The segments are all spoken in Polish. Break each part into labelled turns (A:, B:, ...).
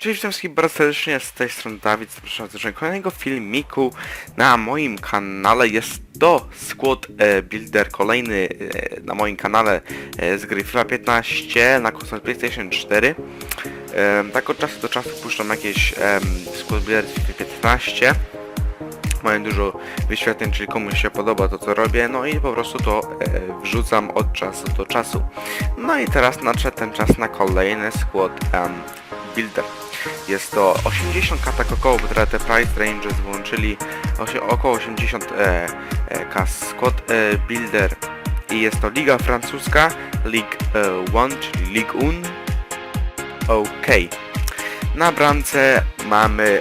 A: Cześć, witam wszystkich bardzo serdecznie, z tej strony Dawid, zapraszam do kolejnego filmiku na moim kanale. Jest to Squad e, Builder, kolejny e, na moim kanale e, z gry FIFA 15 na konsolę PlayStation 4. E, tak od czasu do czasu puszczam jakieś Squad Builder z FIFA 15. Mają dużo wyświetleń, czyli komuś się podoba to co robię, no i po prostu to wrzucam od czasu do czasu. No i teraz nadszedł ten czas na kolejny em, Builder. Jest to 80 k tak około, bo teraz te price ranges włączyli około 80 e, e, k Squad e, Builder i jest to Liga Francuska, League e, One, czyli League One. OK. Na bramce mamy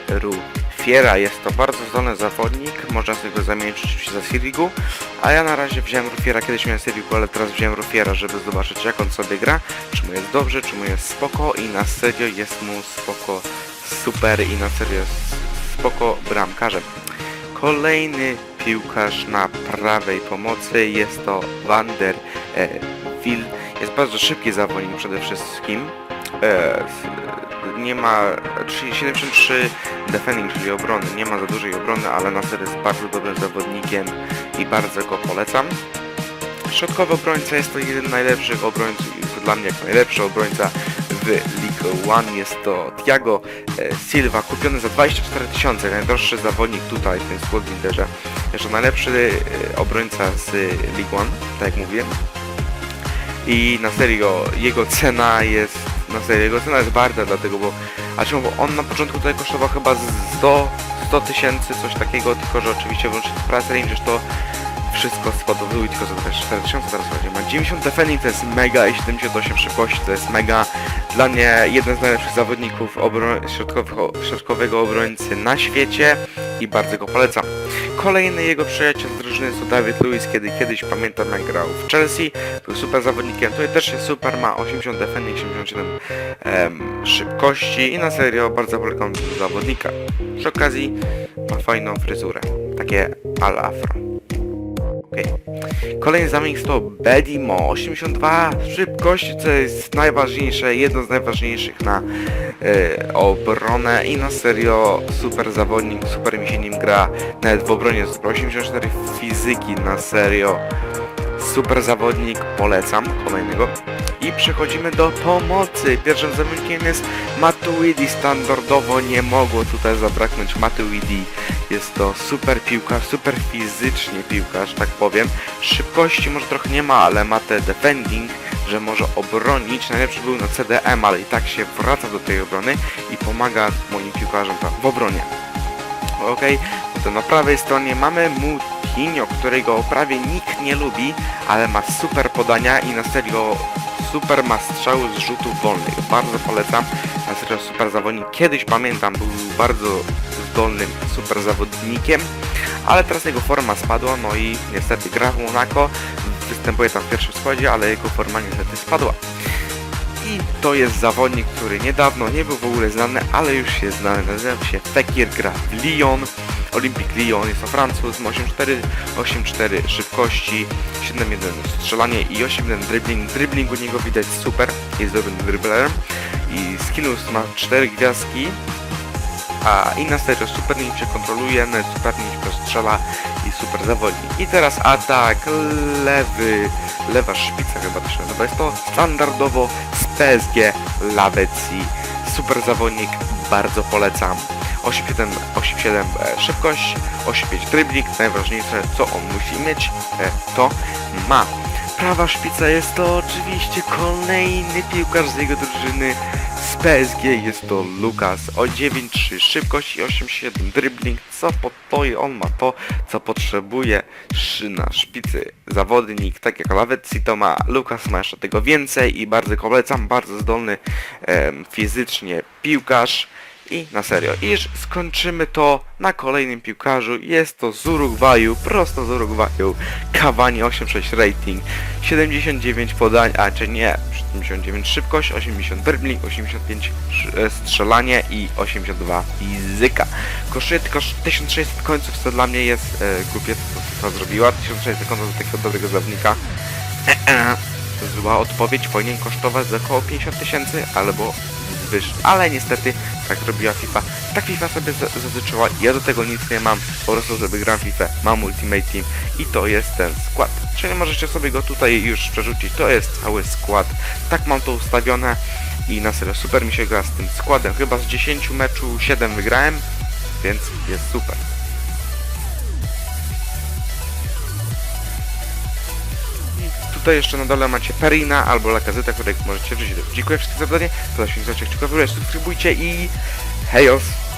A: Rufiera, jest to bardzo zdolny zawodnik, można sobie go zamienić oczywiście za Sirigu, a ja na razie wziąłem Rufiera, kiedyś miałem Sirigu, ale teraz wziąłem Rufiera, żeby zobaczyć jak on sobie gra, czy mu jest dobrze, czy mu jest spoko i na serio jest mu spoko super i na serio jest spoko bramkarzem. Kolejny piłkarz na prawej pomocy jest to Wander e. Jest bardzo szybki zawodnik przede wszystkim. E, nie ma 3- 73 defending, czyli obrony. Nie ma za dużej obrony, ale na serio jest bardzo dobrym zawodnikiem i bardzo go polecam. Środkowy obrońca jest to jeden z najlepszych obrońców, dla mnie jak najlepszy obrońca w League One. Jest to Thiago e, Silva, kupiony za 24 tysiące, najdroższy zawodnik tutaj w tym squad builderze. Jeszcze najlepszy e, obrońca z League One, tak jak mówiłem. I na serio, jego cena jest, na serio, jego cena jest bardzo dlatego, bo, a czemu, bo on na początku tutaj kosztował chyba z 100 100 tysięcy, coś takiego, tylko że oczywiście włączyć price range, to wszystko spadło i tylko za 24 tysiące teraz chodzi. Ma 90 defending, to jest mega i 78 szybkości, to jest mega. Dla mnie jeden z najlepszych zawodników obro- środkowego obrońcy na świecie i bardzo go polecam. Kolejny jego przyjaciel z drużyny to David Lewis, kiedy kiedyś pamiętam jak grał w Chelsea, był super zawodnikiem, tutaj też jest super, ma 80 defending, 77 em, szybkości i na serio bardzo polecam zawodnika. Przy okazji ma fajną fryzurę, takie al afro. Okej. Kolejny zawodnik to Bedimo, 82 szybkości, co jest najważniejsze, jedno z najważniejszych na e, obronę i na serio super zawodnik, super mi się nim gra, nawet w obronie jest 84 fizyki, na serio super zawodnik, polecam kolejnego. I przechodzimy do pomocy. Pierwszym zawodnikiem jest Matuidi. Standardowo nie mogło tutaj zabraknąć Matuidi. Jest to super piłkarz, super fizycznie piłkarz, tak powiem. Szybkości może trochę nie ma, ale ma te defending, że może obronić. Najlepszy był na CDM, ale i tak się wraca do tej obrony i pomaga moim piłkarzom w obronie. Ok, to na prawej stronie mamy Mutinho, którego prawie nikt nie lubi, ale ma super podania i na serio super ma strzały z rzutów wolnych. Bardzo polecam, na super zawodnik. Kiedyś pamiętam, był bardzo zdolnym super zawodnikiem, ale teraz jego forma spadła, no i niestety gra w Monaco, występuje tam w pierwszym składzie, ale jego forma niestety spadła. I to jest zawodnik, który niedawno nie był w ogóle znany, ale już jest znany. Nazywa się Fekir, gra w Lyon, Olympic Lyon, jest to Francuz, ma 8-4, 8-4 szybkości, 7-1 strzelanie i 8-1 dribbling. Dribbling u niego widać super, jest dobrym dribblerem i skillus ma 4 gwiazdki, a i na serio super się kontroluje, super się strzela i super zawodnik. I teraz atak lewy, lewa szpica chyba to się nazywa. Jest to standardowo z PSG Lawecji. Super zawodnik, bardzo polecam. 8-7 8-7 e, szybkość, 8-5 dribbling, najważniejsze co on musi mieć, e, to ma. Prawa szpica jest to oczywiście kolejny piłkarz z jego drużyny. Z PSG, jest to Lukas o 9-3 szybkość i 8-7 dribbling, co po to i on ma to, co potrzebuje na szpicy. Zawodnik, tak jak Lawecji to ma, Lukas ma jeszcze tego więcej i bardzo go polecam, bardzo zdolny em, fizycznie piłkarz i na serio. I już skończymy to na kolejnym piłkarzu. Jest to z Urugwaju, prosto z Urugwaju. Cavani 8.6 rating, 79 podań, a czy nie, 79 szybkość, 80 dribbling, 85 sz- e, strzelanie i 82 fizyka. Kosztuje tylko 1600 końców, co dla mnie jest e, głupie, co FIFA zrobiła. 1600 końców do takiego dobrego zawodnika. Zła odpowiedź powinien kosztować za około 50 tysięcy albo wyższy, ale niestety tak robiła FIFA. Tak FIFA sobie za- zażyczyła, ja do tego nic nie mam, po prostu żeby gram FIFA, mam Ultimate Team i to jest ten skład. Czyli możecie sobie go tutaj już przerzucić, to jest cały skład. Tak mam to ustawione i na serio super mi się gra z tym składem. Chyba z 10 meczu 7 wygrałem, więc jest super. Tutaj jeszcze na dole macie Perina albo Lakazetę, której możecie wrzucić. Dziękuję wszystkim za oglądanie, to się ciekawe, subskrybujcie i hejos!